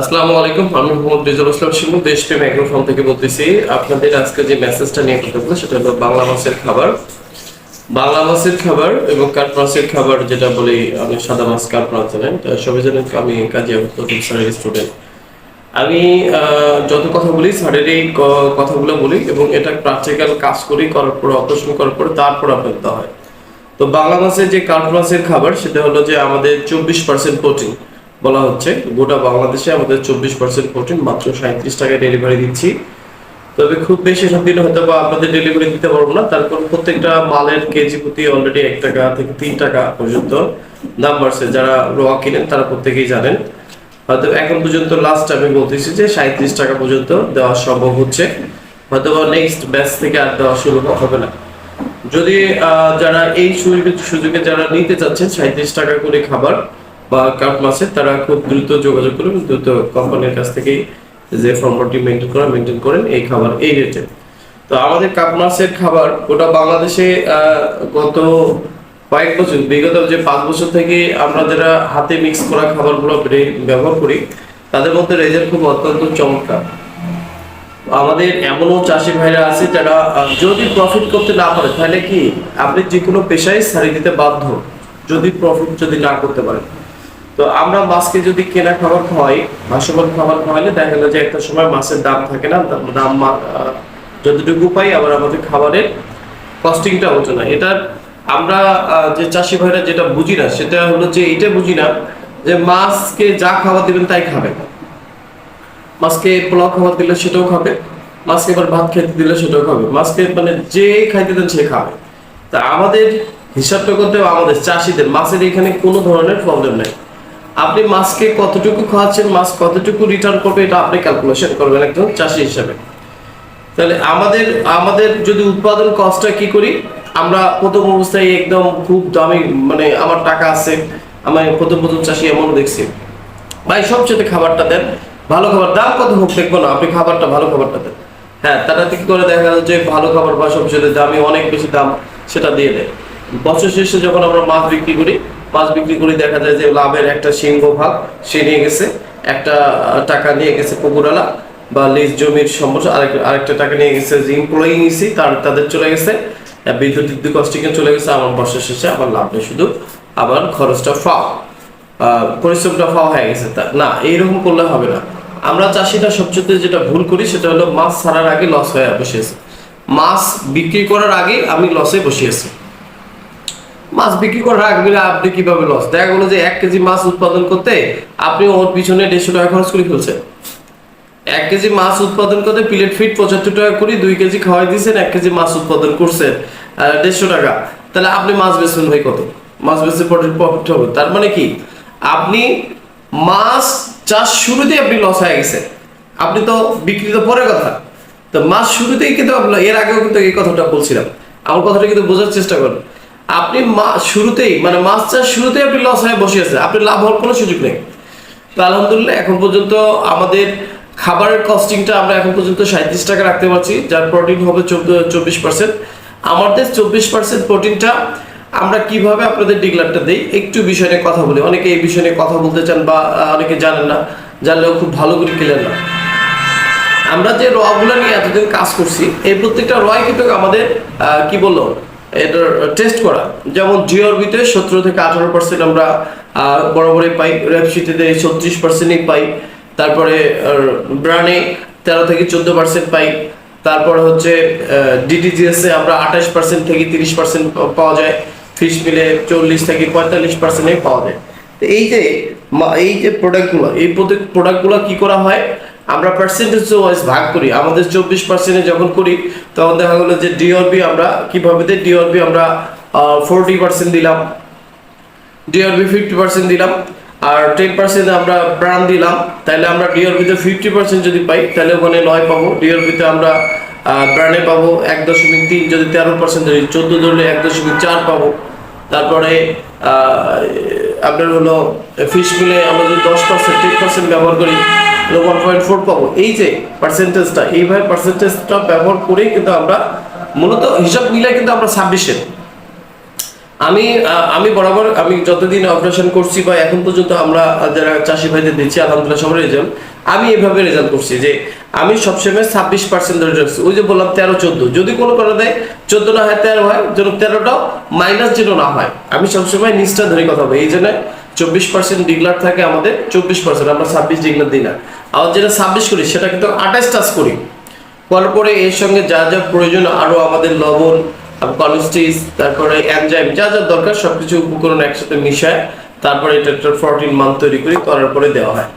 আসসালামু আলাইকুম, আমি মোহাম্মদ রিজুল ইসলাম শিমু দেশপ্রেম এগ্রোফার্ম থেকে বলতেছি। আপনাদের আজকে যে মেসেজটা নিয়ে কথা বলব, সেটা হলো বাংলা মাছের খাবার। বাংলা মাছের খাবার এবং কাঠ মাছের খাবার, যেটা বলি আমি সাদা মাছ কাঠ মাছ জানেন সবাই জানেন আমি কাজী আবুল স্যারের স্টুডেন্ট আমি যত কথা বলি, স্যারের এই কথাগুলো বলি এবং এটা প্র্যাকটিক্যাল কাজ করি, করার পর অপারেশন করার পর, তারপর আপনার হয়। তো বাংলা মাছের যে কাঠ মাছের খাবার, সেটা হলো যে আমাদের চব্বিশ পার্সেন্ট প্রোটিন বলা হচ্ছে, গোটা বাংলাদেশে আমাদের চব্বিশ পার্সেন্ট প্রোটিন মাত্র সাঁত্রিশ টাকায় ডেলিভারি দিচ্ছি। তবে খুব বেশি সব দিন হয়তো বা আপনাদের ডেলিভারি দিতে পারব না। তারপর প্রত্যেকটা মালের কেজি প্রতি অলরেডি এক টাকা থেকে তিন টাকা পর্যন্ত দাম বাড়ছে যারা রোয়া কিনেন, তারা প্রত্যেকেই জানেন। হয়তো এখন পর্যন্ত লাস্ট আমি বলতেছি যে সাঁত্রিশ টাকা পর্যন্ত দেওয়া সম্ভব হচ্ছে। হয়তো বা নেক্সট ব্যাচ থেকে আর দেওয়া শুরু হবে না। যদি যারা এই সুযোগে যারা নিতে চাচ্ছেন সাঁত্রিশ টাকা করে খাবার বা কাঠ মাছের তারা খুব দ্রুত যোগাযোগ করুন দ্রুত কোম্পানির কাছ থেকেই যে ফর্মটি মেনটেন করা মেনটেন করেন এই খাবার, এই রেটে তো আমাদের কাপ মাছের খাবার, ওটা বাংলাদেশে গত কয়েক বছর, বিগত যে পাঁচ বছর থেকে আমরা যারা হাতে মিক্স করা খাবারগুলো ব্যবহার করি, তাদের মধ্যে রেজাল্ট খুব অত্যন্ত চমৎকার। আমাদের এমনও চাষি ভাইরা আছে যারা যদি প্রফিট করতে না পারে, তাহলে কি আপনি যে কোনো পেশায় সারি দিতে বাধ্য, যদি প্রফিট যদি না করতে পারেন। তো আমরা মাছকে যদি কেনা খাবার খাওয়াই ভাসমান খাবার খাওয়াইলে দেখা গেল যে একটা সময় মাছের দাম থাকে না দাম দাম যতটুকু পাই আবার আমাদের খাবারের কস্টিংটা হতো না। এটার আমরা যে চাষি ভাইরা যেটা বুঝি না, সেটা হলো যে এটা বুঝি না যে মাছকে যা খাবার দিবেন তাই খাবে। মাছকে পোলাও খাবার দিলে সেটাও খাবে, মাছকে এবার ভাত খেতে দিলে সেটাও খাবে, মাছকে মানে যে খাইতে দেন সে খাবে। তা আমাদের হিসাবটা করতে আমাদের চাষিদের, মাছের এখানে কোনো ধরনের প্রবলেম নেই। আপনি মাছকে কতটুকু খাওয়াচ্ছেন মাছ কতটুকু রিটার্ন করবে এটা আপনি ক্যালকুলেশন করবেন একজন চাষি হিসাবে। তাহলে আমাদের আমাদের যদি উৎপাদন কস্টটা কি করি, আমরা প্রথম অবস্থায় একদম খুব দামি মানে আমার টাকা আছে, আমি প্রথম প্রথম চাষি এমন দেখছি। ভাই, সবচেয়ে খাবারটা দেন, ভালো খাবার, দাম কত হোক, দেখব না, আপনি খাবারটা, ভালো খাবারটা দেন। হ্যাঁ তারা কি করে দেখা গেল যে ভালো খাবার বা সবচেয়ে দামি, অনেক বেশি দাম, সেটা দিয়ে দেয়। বছর শেষে যখন আমরা মাছ বিক্রি করি মাছ বিক্রি করে দেখা যায় যে লাভের একটা সিংহ ভাগ সে নিয়ে গেছে, একটা টাকা নিয়ে গেছে পুকুরালা বা লিজ জমির সমস্যা, আরেক, আরেকটা টাকা নিয়ে গেছে যে এমপ্লয়ি নিয়েছি তার, তাদের চলে গেছে। বিদ্যুৎ বিদ্যুৎ কস্টিংয়ে চলে গেছে, আমার বছর শেষে আমার লাভ নেই, শুধু আবার খরচটা ফাও। পরিশ্রমটা ফাও হয়ে গেছে তা না, এইরকম করলে হবে না। আমরা চাষিরা সবচেয়ে যেটা ভুল করি, সেটা হলো মাছ ছাড়ার আগে লস হয়ে বসিয়েছে মাছ বিক্রি করার আগে আমি লসে বসিয়েছি মাছ বিক্রি করে বলে আপনি কীভাবে লস দেখা গেলো যে এক কেজি মাছ উৎপাদন করতে আপনি ওর পিছনে দেড়শো টাকা খরচ করে ফেলছেন। এক কেজি মাছ উৎপাদন করতে প্লেট ফিট পঁচাত্তর টাকা করে দুই কেজি খাওয়াই দিয়েছেন, এক কেজি মাছ উৎপাদন করছেন দেড়শো টাকা। তাহলে আপনি মাছ বেচবেন ভাই কত? মাছ বেচে প্রফিট হবে। তার মানে কি? আপনি মাছ চাষ শুরুতেই আপনি লস হয়ে গেছে। আপনি তো বিক্রি তো পরে কথা। তো মাছ শুরুতেই কিন্তু আপনার এর আগেও কিন্তু এই কথাটা বলছিলাম। আমার কথাটা কিন্তু বোঝার চেষ্টা করুন। আপনি শুরুতেই মানে মাছ চাষ শুরুতেই আপনি লস হয়ে বসে আছেন, আপনি লাভ হওয়ার কোনো সুযোগ নেই। তো আলহামদুলিল্লাহ, এখন পর্যন্ত আমাদের খাবারের কস্টিংটা আমরা এখন পর্যন্ত সাঁত্রিশ টাকা রাখতে পারছি, যার প্রোটিন হবে চব্বিশ পার্সেন্ট আমাদের চব্বিশ পার্সেন্ট প্রোটিনটা আমরা কীভাবে আপনাদের ডিগলারটা দিই, একটু বিষয় নিয়ে কথা বলি। অনেকে এই বিষয় নিয়ে কথা বলতে চান বা অনেকে জানেন না, জানলেও খুব ভালো করে ক্লিয়ার না। আমরা যে রগুলো নিয়ে এতদিন কাজ করছি, এই প্রত্যেকটা রয় কিন্তু আমাদের কি বলল এটার টেস্ট করা। যেমন জিওরবিতে সতেরো থেকে আঠারো পার্সেন্ট আমরা বরাবরই পাই রেপসিটিতে ছত্রিশ পার্সেন্টই পাই। তারপরে ব্রানে তেরো থেকে চোদ্দ পার্সেন্ট পাই। তারপর হচ্ছে ডিটিজিএস আমরা আঠাশ পার্সেন্ট থেকে তিরিশ পার্সেন্ট পাওয়া যায়। ফিশ মিলে চল্লিশ থেকে পঁয়তাল্লিশ পার্সেন্টে পাওয়া যায়। তো এই যে এই যে প্রোডাক্টগুলো এই প্রোডাক্টগুলো কি করা হয়? আমরা পার্সেন্টেজ ওয়াইজ ভাগ করি। আমাদের চব্বিশ পার্সেন্টে যখন করি, তখন দেখা গেলো যে ডিওরবি আমরা কীভাবে দিই ডিওরবি আমরা ফোরটি পার্সেন্ট দিলাম। ডিআরবি ফিফটি পার্সেন্ট দিলাম। আর টেন পার্সেন্ট আমরা ব্রান দিলাম। তাহলে আমরা ডিআরবিতে ফিফটি পার্সেন্ট যদি পাই, তাহলে ওখানে নয় পাবো। ডিআরবিতে আমরা ব্রানে পাবো এক দশমিক তিন, যদি তেরো পার্সেন্ট ধরি চোদ্দ ধরলে এক দশমিক চার পাবো। তারপরে আপনার হলো ফিশ মিলে আমরা যদি দশ পার্সেন্ট টেন পার্সেন্ট ব্যবহার করি ওয়ান পয়েন্ট ফোর পাবো। এই যে পার্সেন্টেজটা এইভাবে পার্সেন্টেজটা ব্যবহার করেই কিন্তু আমরা মূলত হিসাব মিলে কিন্তু আমরা ছাব্বিশের আমি আমি বরাবর আমি যতদিন অপারেশন করছি বা এখন পর্যন্ত আমরা যারা চাষি ভাইদের দিচ্ছি, আলহামদুলিল্লাহ সবার রেজাল্ট আমি এভাবে রেজাল্ট করছি যে আমি সবসময় ছাব্বিশ পার্সেন্ট ধরে রাখছি। ওই যে বললাম তেরো, চোদ্দ। যদি কোনো কারণে দেয়, চোদ্দ না হয়, তেরো হয়, যেন তেরোটাও মাইনাস যেন না হয়। আমি সবসময় নিচটা ধরে কথা বলি। এই জন্য চব্বিশ পার্সেন্ট ডিগলার থাকে আমাদের, চব্বিশ পার্সেন্ট আমরা ছাব্বিশ ডিগলার দিই না। আবার যেটা ছাব্বিশ করি, সেটা কিন্তু আঠাশ টাচ করি। করার পরে এর সঙ্গে যা যা প্রয়োজন আরও আমাদের লবণ কলেস্টিস তারপরে এনজাইম যা যা দরকার সবকিছু উপকরণ একসাথে মিশায়, তারপরে এটা একটা ফোরটিন মান্থ তৈরি করি করার পরে দেওয়া হয়।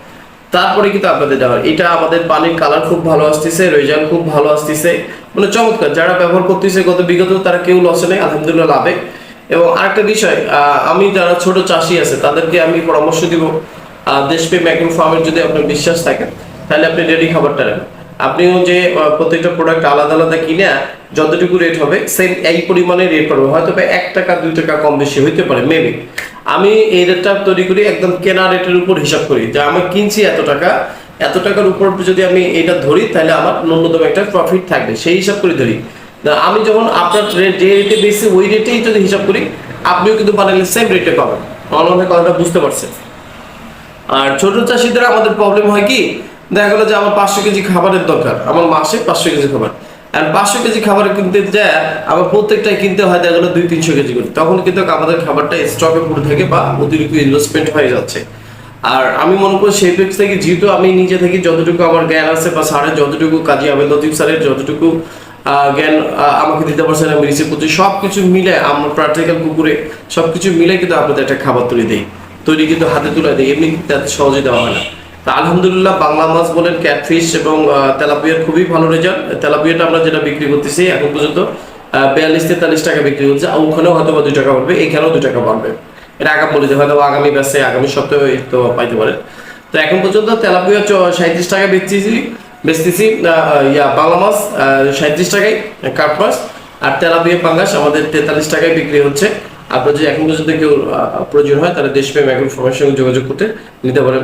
তারপরে কিন্তু আপনাদের দেওয়া হয়। এটা আমাদের পানির কালার খুব ভালো আসতেছে রেজাল্ট খুব ভালো আসতেছে। মানে চমৎকার, যারা ব্যবহার করতেছে গত বিগত তারা কেউ লসে নেই, আলহামদুলিল্লাহ লাভে। এবং আরেকটা বিষয় আমি যারা ছোট চাষি আছে, তাদেরকে আমি পরামর্শ দিব দেশপ্রেম অ্যাগ্রো ফার্মের যদি আপনার বিশ্বাস থাকে, তাহলে আপনি রেডি খাবারটা নেন। আপনিও যে প্রত্যেকটা প্রোডাক্ট আলাদা আলাদা কিনে যতটুকু রেট হবে সেম এই পরিমাণে রেট পাবে হয়তো এক টাকা, দুই টাকা কম বেশি হইতে পারে মেবি আমি এই রেটটা তৈরি করি একদম কেনা রেটের উপর হিসাব করি। যে আমি কিনছি এত টাকা, এত টাকার উপর যদি আমি এটা ধরি, তাহলে আমার ন্যূনতম একটা প্রফিট থাকবে। সেই হিসাব করে ধরি। আমি যখন আপনার রে- যে রেটে বেশি, ওই রেটেই যদি হিসাব করি, আপনিও কিন্তু বানালে সেম রেটে পাবেন। মনে কথাটা বুঝতে পারছেন। আর ছোট চাষিদের আমাদের প্রবলেম হয় কি দেখা গেলো যে আমার পাঁচশো কেজি খাবারের দরকার, আমার মাসে পাঁচশো কেজি খাবার। আর পাঁচশো কেজি খাবার কিনতে যায় আমার প্রত্যেকটাই কিনতে হয়, দেখা গেলো দুই, তিনশো কেজি করে। তখন কিন্তু আমাদের খাবারটা স্টকে পড়ে থাকে বা অতিরিক্ত ইনভেস্টমেন্ট হয়ে যাচ্ছে। আর আমি মনে করি সেই দিক থেকে যেহেতু আমি নিজে থেকে যতটুকু আমার জ্ঞান আছে বা স্যারের যতটুকু, কাজী আবেদ লতিফ স্যারের যতটুকু জ্ঞান আমাকে দিতে পারছেন আমি রিসিভ করছি সব কিছু মিলে আমার প্র্যাকটিক্যাল পুকুরে সব কিছু মিলে কিন্তু আপনাদের একটা খাবার তৈরি দেই। তৈরি কিন্তু হাতে তুলে দেয় এমনি এত সহজে দেওয়া হয় না। তা আলহামদুলিল্লাহ বাংলা মাছ বলেন ক্যাটফিশ এবং তেলাপিয়ার খুবই ভালো রেজাল্ট তেলাপিয়াটা আমরা যেটা বিক্রি করতেছি এখন পর্যন্ত বিয়াল্লিশ তেতাল্লিশ টাকা বিক্রি হচ্ছে। ওখানেও হয়তো বা দুই টাকা বাড়বে, এখানেও দুই টাকা বাড়বে। এটা আগাম বলে যে হয়তো আগামী ব্যাসে আগামী সপ্তাহে তো পাইতে পারে। তো এখন পর্যন্ত তেলাপিয়া সাঁত্রিশ টাকা বেচতেছি বেচতেছি ইয়া, বাংলা মাছ সাঁত্রিশ টাকায়, কাঠ মাছ। আর তেলাপিয়া পাঙ্গাস আমাদের তেতাল্লিশ টাকায় বিক্রি হচ্ছে। আপনার যদি এখন পর্যন্ত কেউ প্রয়োজন হয় তাহলে দেশপ্রেম এখন সবার সঙ্গে যোগাযোগ করতে নিতে পারেন।